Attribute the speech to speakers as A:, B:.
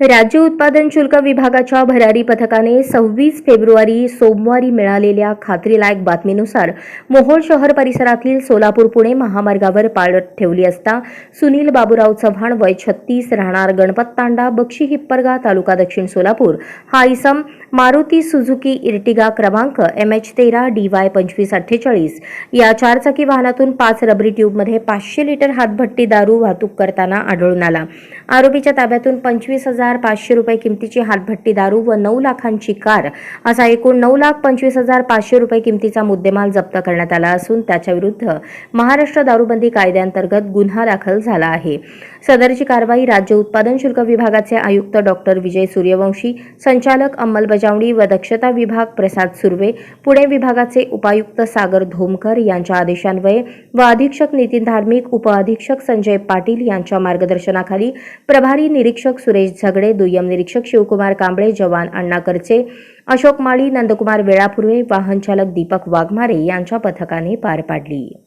A: राज्य उत्पादन शुल्क विभागाच्या भरारी पथकाने सव्वीस फेब्रुवारी सोमवारी मिळालेल्या खात्रीलायक बातमीनुसार मोहोळ शहर परिसरातील सोलापूर पुणे महामार्गावर पाळत ठेवली असता सुनील बाबूराव चव्हाण वय छत्तीस राहणार गणपत तांडा बक्षी हिप्परगा तालुका दक्षिण सोलापूर हा इसम मारुती सुझुकी इर्टिगा क्रमांक एम एच तेरा डी वाय पंचवीस अठ्ठेचाळीस. या चारचाकी वाहनातून पाच रबरी ट्यूबमध्ये पाचशे लिटर हातभट्टी दारू वाहतूक करताना आढळून आला. आरोपीच्या ताब्यातून पंचवीस हजार पाचशे रुपये किमतीची हातभट्टी दारू व नऊ लाखांची कार असा एकूण नऊ लाख पंचवीस हजार पाचशे रुपये किमतीचा मुद्देमाल जप्त करण्यात आला असून त्याच्याविरुद्ध महाराष्ट्र दारूबंदी कायद्यांतर्गत गुन्हा दाखल झाला आहे. सदरची कारवाई राज्य उत्पादन शुल्क विभागाचे आयुक्त डॉक्टर विजय सूर्यवंशी संचालक अंमलबजावणी व दक्षता विभाग प्रसाद सुर्वे पुणे विभागाचे उपायुक्त सागर धोमकर यांच्या आदेशान्वये व अधीक्षक नितीन धार्मिक उपअधीक्षक संजय पाटील यांच्या मार्गदर्शनाखाली प्रभारी निरीक्षक सुरेश झगडे दुय्यम निरीक्षक शिवकुमार कांबळे जवान अण्णा करचे अशोक माळी नंदकुमार वेळापूर्वे वाहनचालक दीपक वाघमारे यांच्या पथकाने पार पाडली.